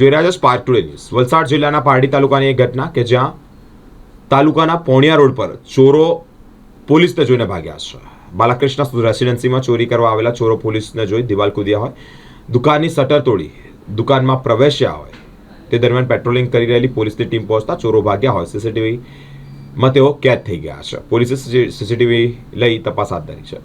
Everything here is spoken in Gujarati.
જોઈ રહ્યા છો સ્પાર્ક ટુડે ન્યૂઝ. વલસાડ જિલ્લાના પારડી તાલુકાની એક ઘટના કે જ્યાં તાલુકાના પોણિયા રોડ પર ચોરો પોલીસને જોઈને ભાગ્યા છે. બાલાકૃષ્ણ રેસિડેન્સીમાં ચોરી કરવા આવેલા ચોરો પોલીસને જોઈ દિવાલ કૂદ્યા હોય. દુકાનની શટર તોડી દુકાનમાં પ્રવેશ્યા હોય. તે દરમિયાન પેટ્રોલિંગ કરી રહેલી પોલીસની ટીમ પહોંચતા ચોરો ભાગ્યા હોય. સીસીટીવીમાં તેઓ કેદ થઈ ગયા છે. પોલીસે સીસીટીવી લઈ તપાસ હાથ ધરી છે.